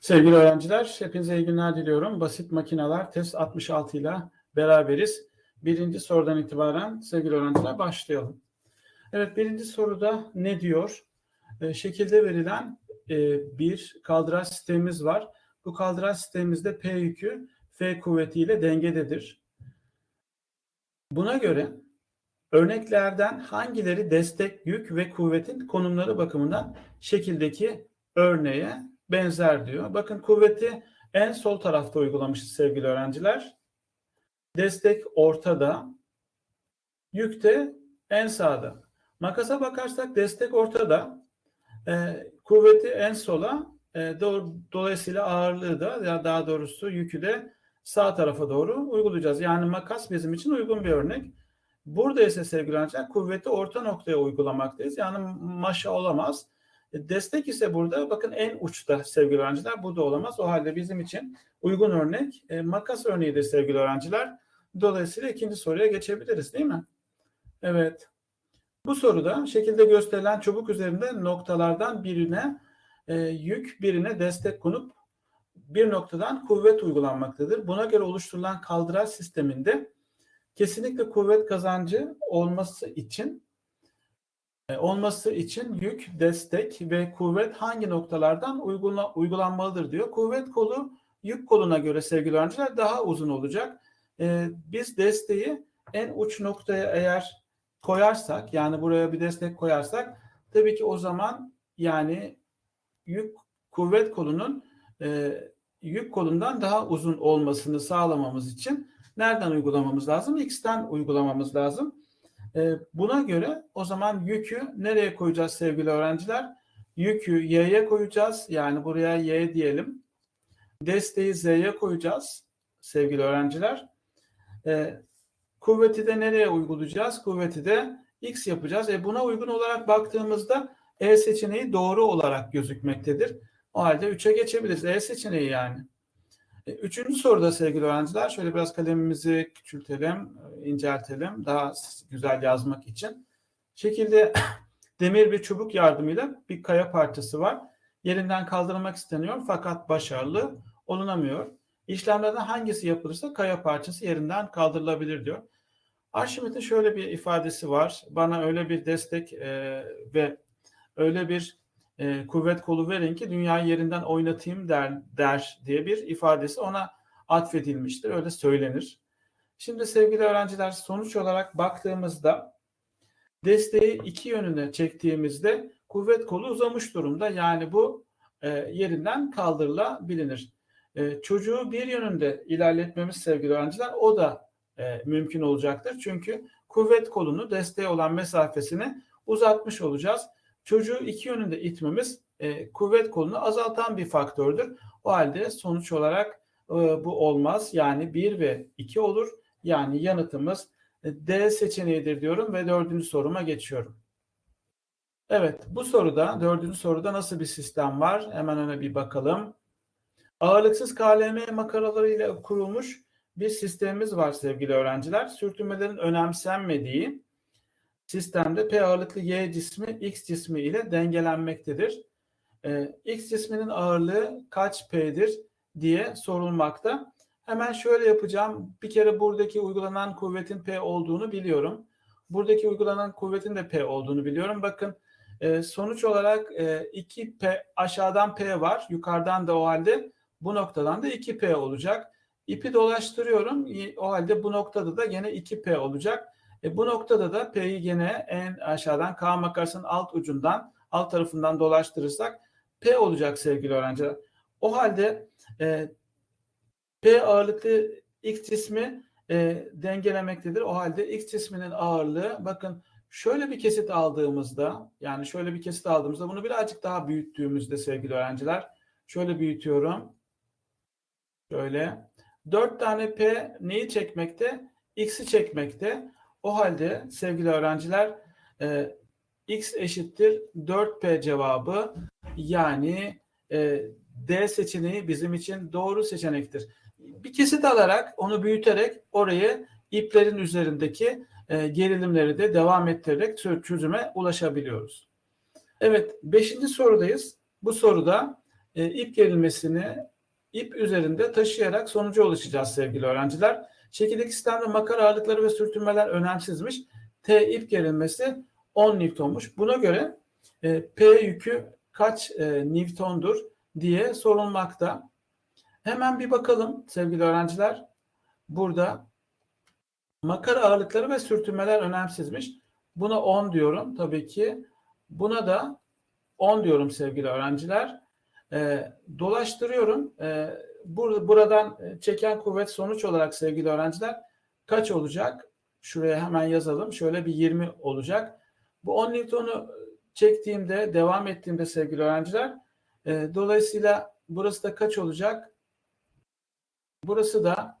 Sevgili öğrenciler, hepinize iyi günler diliyorum. Basit makineler test 66 ile beraberiz. Birinci sorudan itibaren sevgili öğrenciler başlayalım. Evet, birinci soruda ne diyor? E, şekilde verilen e, bir kaldıraç sistemimiz var. Bu kaldıraç sistemimizde P yükü F kuvvetiyle dengededir. Buna göre örneklerden hangileri destek yük ve kuvvetin konumları bakımından şekildeki örneğe benzer diyor. Bakın kuvveti en sol tarafta uygulamışız sevgili öğrenciler. Destek ortada. Yük de en sağda. Makasa bakarsak destek ortada. E, kuvveti en sola. E, do dolayısıyla ağırlığı da ya daha doğrusu yükü de sağ tarafa doğru uygulayacağız. Yani makas bizim için uygun bir örnek. Burada ise sevgili öğrenciler kuvveti orta noktaya uygulamaktayız. Yani maşa olamaz. E, destek ise burada bakın en uçta sevgili öğrenciler. Bu da olamaz. O halde bizim için uygun örnek e, makas örneğidir sevgili öğrenciler. Dolayısıyla ikinci soruya geçebiliriz değil mi? Evet. Bu soruda şekilde gösterilen çubuk üzerinde noktalardan birine e, yük, birine destek konup bir noktadan kuvvet uygulanmaktadır. Buna göre oluşturulan kaldıraç sisteminde kesinlikle kuvvet kazancı olması için olması için yük, destek ve kuvvet hangi noktalardan uygula, uygulanmalıdır diyor. Kuvvet kolu yük koluna göre sevgili öğrenciler daha uzun olacak. Ee, biz desteği en uç noktaya eğer koyarsak yani buraya bir destek koyarsak tabii ki o zaman yani yük kuvvet kolunun e, yük kolundan daha uzun olmasını sağlamamız için nereden uygulamamız lazım? X'ten uygulamamız lazım. E, buna göre o zaman yükü nereye koyacağız sevgili öğrenciler? Yükü Y'ye koyacağız. Yani buraya Y diyelim. Desteği Z'ye koyacağız sevgili öğrenciler. E, kuvveti de nereye uygulayacağız? Kuvveti de X yapacağız. E, buna uygun olarak baktığımızda E seçeneği doğru olarak gözükmektedir. O halde 3'e geçebiliriz. E seçeneği yani. E, üçüncü soruda sevgili öğrenciler şöyle biraz kalemimizi küçültelim, e, inceltelim daha güzel yazmak için. Şekilde demir bir çubuk yardımıyla bir kaya parçası var. Yerinden kaldırılmak isteniyor fakat başarılı olunamıyor. İşlemlerden hangisi yapılırsa kaya parçası yerinden kaldırılabilir diyor. Arşimet'in şöyle bir ifadesi var. Bana öyle bir destek e, ve öyle bir e, kuvvet kolu verin ki dünyayı yerinden oynatayım der, der diye bir ifadesi ona atfedilmiştir. Öyle söylenir. Şimdi sevgili öğrenciler sonuç olarak baktığımızda desteği iki yönüne çektiğimizde kuvvet kolu uzamış durumda. Yani bu e, yerinden kaldırılabilir. E, çocuğu bir yönünde ilerletmemiz sevgili öğrenciler o da e, mümkün olacaktır. Çünkü kuvvet kolunu desteğe olan mesafesini uzatmış olacağız. Çocuğu iki yönünde itmemiz e, kuvvet kolunu azaltan bir faktördür. O halde sonuç olarak e, bu olmaz. Yani 1 ve 2 olur. Yani yanıtımız e, D seçeneğidir diyorum ve dördüncü soruma geçiyorum. Evet bu soruda dördüncü soruda nasıl bir sistem var? Hemen öne bir bakalım. Ağırlıksız KLM makaralarıyla kurulmuş bir sistemimiz var sevgili öğrenciler. Sürtünmelerin önemsenmediği sistemde P ağırlıklı Y cismi X cismi ile dengelenmektedir. Ee, X cisminin ağırlığı kaç P'dir diye sorulmakta. Hemen şöyle yapacağım. Bir kere buradaki uygulanan kuvvetin P olduğunu biliyorum. Buradaki uygulanan kuvvetin de P olduğunu biliyorum. Bakın e, sonuç olarak e, 2P aşağıdan P var. Yukarıdan da o halde bu noktadan da 2P olacak. İpi dolaştırıyorum. O halde bu noktada da yine 2P olacak. E, bu noktada da P'yi yine en aşağıdan K makasının alt ucundan alt tarafından dolaştırırsak P olacak sevgili öğrenciler. O halde e, P ağırlıklı X cismi e, dengelemektedir. O halde X cisminin ağırlığı bakın şöyle bir kesit aldığımızda yani şöyle bir kesit aldığımızda bunu birazcık daha büyüttüğümüzde sevgili öğrenciler şöyle büyütüyorum. Şöyle. 4 tane P neyi çekmekte? X'i çekmekte. O halde sevgili öğrenciler e, x eşittir 4p cevabı yani e, D seçeneği bizim için doğru seçenektir. Bir kesit alarak onu büyüterek orayı iplerin üzerindeki e, gerilimleri de devam ettirerek çözüme ulaşabiliyoruz. Evet beşinci sorudayız. Bu soruda e, ip gerilmesini ip üzerinde taşıyarak sonuca ulaşacağız sevgili öğrenciler. Şekildeki sistemde makara ağırlıkları ve sürtünmeler önemsizmiş. T ip gerilmesi 10 Newton'muş. Buna göre e, P yükü kaç e, Newton'dur diye sorulmakta. Hemen bir bakalım sevgili öğrenciler. Burada makara ağırlıkları ve sürtünmeler önemsizmiş. Buna 10 diyorum tabii ki. Buna da 10 diyorum sevgili öğrenciler. E, dolaştırıyorum. E, bur buradan çeken kuvvet sonuç olarak sevgili öğrenciler kaç olacak? Şuraya hemen yazalım. Şöyle bir 20 olacak. Bu 10 Newton'u çektiğimde, devam ettiğimde sevgili öğrenciler e, dolayısıyla burası da kaç olacak? Burası da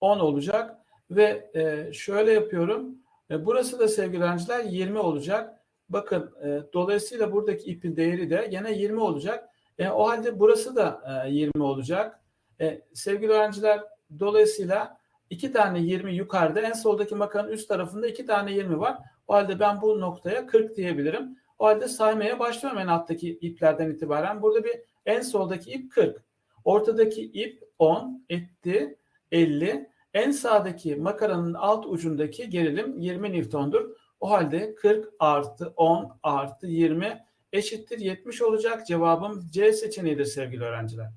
10 olacak ve e, şöyle yapıyorum. E, burası da sevgili öğrenciler 20 olacak. Bakın e, dolayısıyla buradaki ipin değeri de yine 20 olacak. E, o halde burası da e, 20 olacak. E, sevgili öğrenciler dolayısıyla iki tane 20 yukarıda en soldaki makanın üst tarafında iki tane 20 var. O halde ben bu noktaya 40 diyebilirim. O halde saymaya başlıyorum en alttaki iplerden itibaren. Burada bir en soldaki ip 40. Ortadaki ip 10 etti 50. En sağdaki makaranın alt ucundaki gerilim 20 Newton'dur. O halde 40 artı 10 artı 20 eşittir 70 olacak. Cevabım C seçeneğidir sevgili öğrenciler.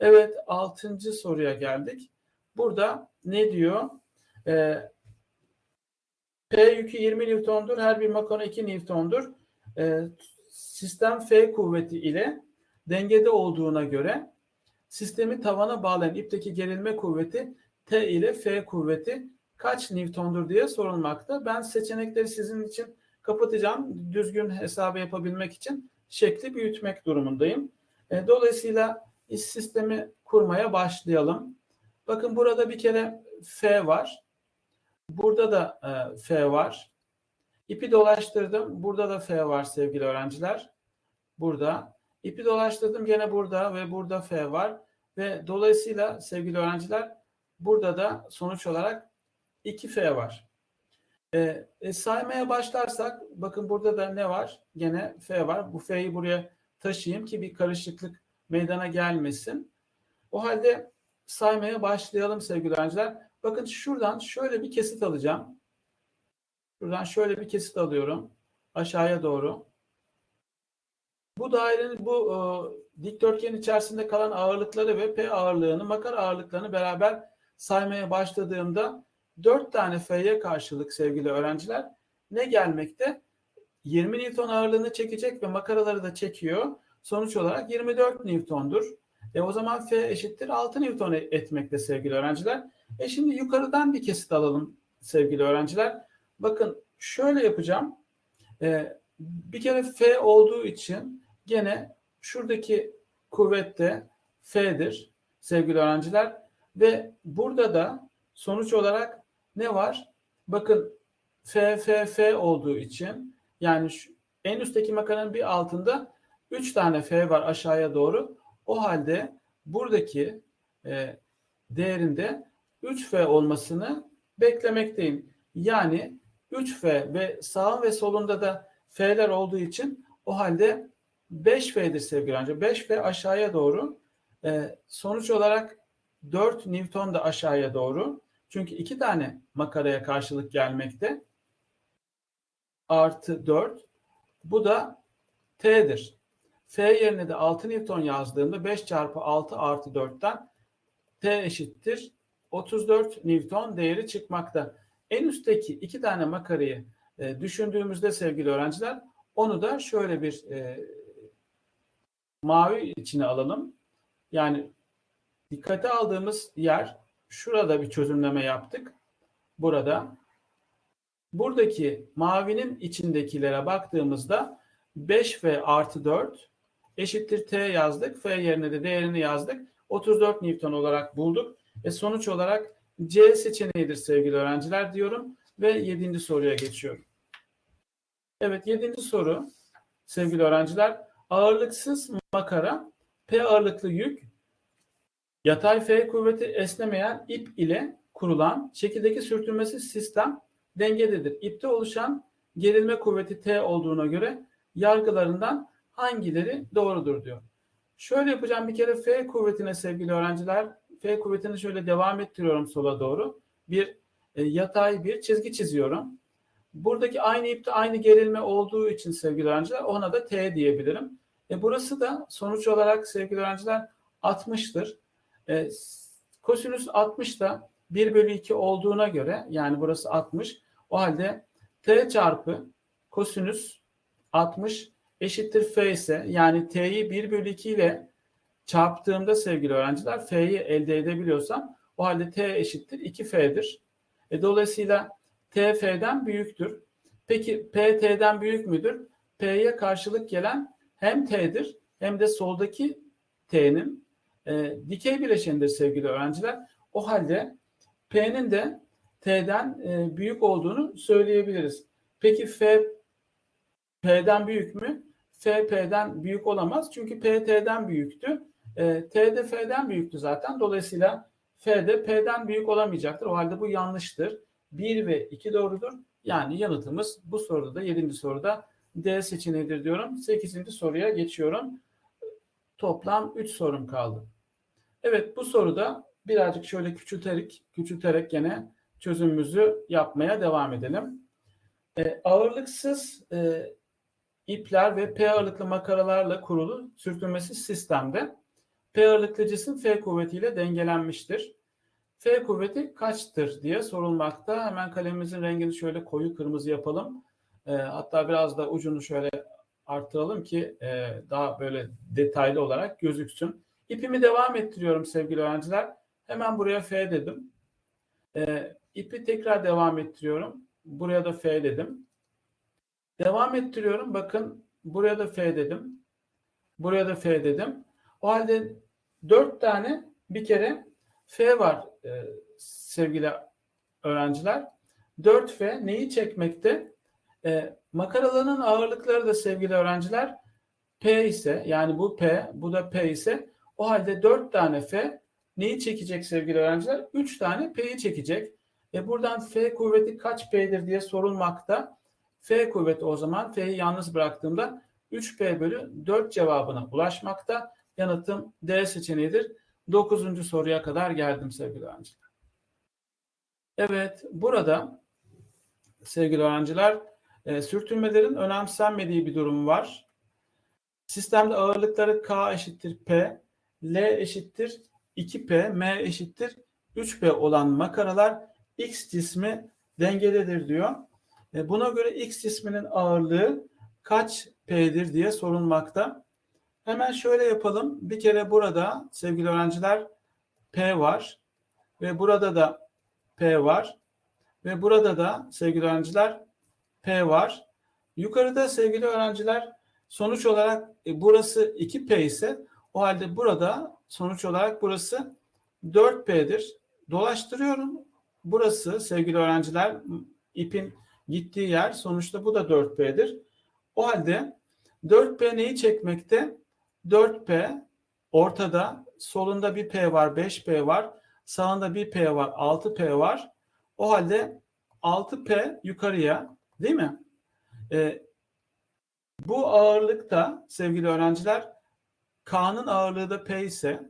Evet 6. soruya geldik. Burada ne diyor? Ee, P yükü 20 Newton'dur. Her bir makana 2 Newton'dur. Ee, sistem F kuvveti ile dengede olduğuna göre sistemi tavana bağlayan ipteki gerilme kuvveti T ile F kuvveti kaç Newton'dur diye sorulmakta. Ben seçenekleri sizin için kapatacağım. Düzgün hesabı yapabilmek için şekli büyütmek durumundayım. E, dolayısıyla iş sistemi kurmaya başlayalım. Bakın burada bir kere F var. Burada da e, F var. İpi dolaştırdım. Burada da F var sevgili öğrenciler. Burada. İpi dolaştırdım gene burada ve burada F var. Ve dolayısıyla sevgili öğrenciler burada da sonuç olarak 2F var. E, e, saymaya başlarsak bakın burada da ne var? Gene F var. Bu F'yi buraya taşıyayım ki bir karışıklık meydana gelmesin. O halde saymaya başlayalım sevgili öğrenciler. Bakın şuradan şöyle bir kesit alacağım. Şuradan şöyle bir kesit alıyorum. Aşağıya doğru. Bu dairenin bu e, dikdörtgen içerisinde kalan ağırlıkları ve P ağırlığını, makara ağırlıklarını beraber saymaya başladığımda 4 tane F'ye karşılık sevgili öğrenciler ne gelmekte? 20 Newton ağırlığını çekecek ve makaraları da çekiyor. Sonuç olarak 24 Newton'dur. E o zaman F eşittir 6 Newton etmekte sevgili öğrenciler. E şimdi yukarıdan bir kesit alalım sevgili öğrenciler. Bakın şöyle yapacağım. E, bir kere F olduğu için gene şuradaki kuvvet F'dir sevgili öğrenciler. Ve burada da sonuç olarak ne var? Bakın F, F, F olduğu için yani şu, en üstteki makanın bir altında 3 tane F var aşağıya doğru. O halde buradaki e, değerinde 3F olmasını beklemekteyim. Yani 3F ve sağ ve solunda da F'ler olduğu için o halde 5F'dir sevgili öğrenci. 5F aşağıya doğru. E, sonuç olarak 4 Newton da aşağıya doğru. Çünkü iki tane makaraya karşılık gelmekte. Artı 4. Bu da T'dir. F yerine de 6 Newton yazdığımda 5 çarpı 6 artı 4'ten T eşittir 34 Newton değeri çıkmakta. En üstteki iki tane makarayı e, düşündüğümüzde sevgili öğrenciler onu da şöyle bir e, mavi içine alalım. Yani dikkate aldığımız yer şurada bir çözümleme yaptık. Burada. Buradaki mavinin içindekilere baktığımızda 5F artı 4 eşittir T yazdık. F yerine de değerini yazdık. 34 Newton olarak bulduk. Ve sonuç olarak C seçeneğidir sevgili öğrenciler diyorum. Ve 7. soruya geçiyorum. Evet 7. soru sevgili öğrenciler. Ağırlıksız makara P ağırlıklı yük Yatay F kuvveti esnemeyen ip ile kurulan şekildeki sürtünmesi sistem dengededir. İpte oluşan gerilme kuvveti T olduğuna göre yargılarından hangileri doğrudur diyor. Şöyle yapacağım bir kere F kuvvetine sevgili öğrenciler. F kuvvetini şöyle devam ettiriyorum sola doğru. Bir e, yatay bir çizgi çiziyorum. Buradaki aynı ipte aynı gerilme olduğu için sevgili öğrenciler ona da T diyebilirim. E burası da sonuç olarak sevgili öğrenciler 60'tır. E, kosinüs 60 da 1 bölü 2 olduğuna göre yani burası 60. O halde T çarpı kosinüs 60 eşittir F ise yani T'yi 1 bölü 2 ile çarptığımda sevgili öğrenciler F'yi elde edebiliyorsam o halde T eşittir 2F'dir. E, dolayısıyla T F'den büyüktür. Peki P T'den büyük müdür? P'ye karşılık gelen hem T'dir hem de soldaki T'nin e, dikey bileşenidir sevgili öğrenciler. O halde P'nin de T'den e, büyük olduğunu söyleyebiliriz. Peki F P'den büyük mü? F P'den büyük olamaz. Çünkü P T'den büyüktü. E, T de F'den büyüktü zaten. Dolayısıyla F de P'den büyük olamayacaktır. O halde bu yanlıştır. 1 ve 2 doğrudur. Yani yanıtımız bu soruda da 7. soruda D seçeneğidir diyorum. 8. soruya geçiyorum. Toplam 3 sorum kaldı. Evet bu soruda birazcık şöyle küçülterek, küçülterek gene çözümümüzü yapmaya devam edelim. E, ağırlıksız e, ipler ve P ağırlıklı makaralarla kurulu sürtünmesiz sistemde P ağırlıklı cisim F kuvvetiyle dengelenmiştir. F kuvveti kaçtır diye sorulmakta. Hemen kalemimizin rengini şöyle koyu kırmızı yapalım. E, hatta biraz da ucunu şöyle arttıralım ki e, daha böyle detaylı olarak gözüksün. İpimi devam ettiriyorum sevgili öğrenciler. Hemen buraya F dedim. E, ipi tekrar devam ettiriyorum. Buraya da F dedim. Devam ettiriyorum. Bakın buraya da F dedim. Buraya da F dedim. O halde dört tane bir kere F var e, sevgili öğrenciler. 4F neyi çekmekte? E, makaraların ağırlıkları da sevgili öğrenciler P ise yani bu P bu da P ise o halde 4 tane F neyi çekecek sevgili öğrenciler? 3 tane P'yi çekecek. E buradan F kuvveti kaç P'dir diye sorulmakta. F kuvveti o zaman F'yi yalnız bıraktığımda 3P bölü 4 cevabına ulaşmakta. Yanıtım D seçeneğidir. 9. soruya kadar geldim sevgili öğrenciler. Evet burada sevgili öğrenciler e, sürtünmelerin önemsenmediği bir durum var. Sistemde ağırlıkları K eşittir P, L eşittir 2P, M eşittir 3P olan makaralar X cismi dengededir diyor. E, buna göre X cisminin ağırlığı kaç P'dir diye sorulmakta. Hemen şöyle yapalım. Bir kere burada sevgili öğrenciler P var ve burada da P var ve burada da sevgili öğrenciler P var. Yukarıda sevgili öğrenciler sonuç olarak e, burası 2P ise o halde burada sonuç olarak burası 4P'dir. Dolaştırıyorum. Burası sevgili öğrenciler ipin gittiği yer sonuçta bu da 4P'dir. O halde 4P neyi çekmekte? 4P ortada solunda bir P var 5P var sağında bir P var 6P var. O halde 6P yukarıya değil mi? Ee, bu ağırlıkta sevgili öğrenciler K'nın ağırlığı da P ise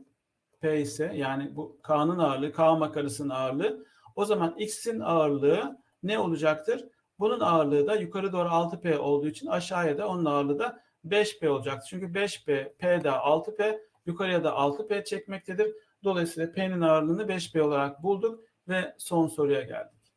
P ise yani bu K'nın ağırlığı K makarasının ağırlığı o zaman X'in ağırlığı ne olacaktır? Bunun ağırlığı da yukarı doğru 6P olduğu için aşağıya da onun ağırlığı da 5P olacaktır. Çünkü 5P, P de 6P, yukarıya da 6P çekmektedir. Dolayısıyla P'nin ağırlığını 5P olarak bulduk ve son soruya geldik.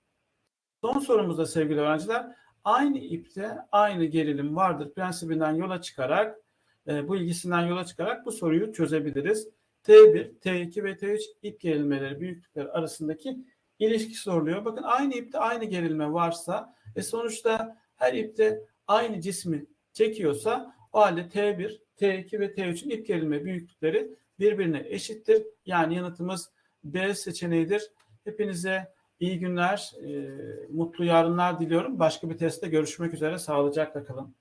Son sorumuzda sevgili öğrenciler aynı ipte aynı gerilim vardır prensibinden yola çıkarak e, bu ilgisinden yola çıkarak bu soruyu çözebiliriz. T1, T2 ve T3 ip gerilmeleri büyüklükleri arasındaki ilişki soruluyor. Bakın aynı ipte aynı gerilme varsa ve sonuçta her ipte aynı cismi çekiyorsa o halde T1, T2 ve T3'ün ip gerilme büyüklükleri birbirine eşittir. Yani yanıtımız B seçeneğidir. Hepinize iyi günler, e, mutlu yarınlar diliyorum. Başka bir testte görüşmek üzere. Sağlıcakla kalın.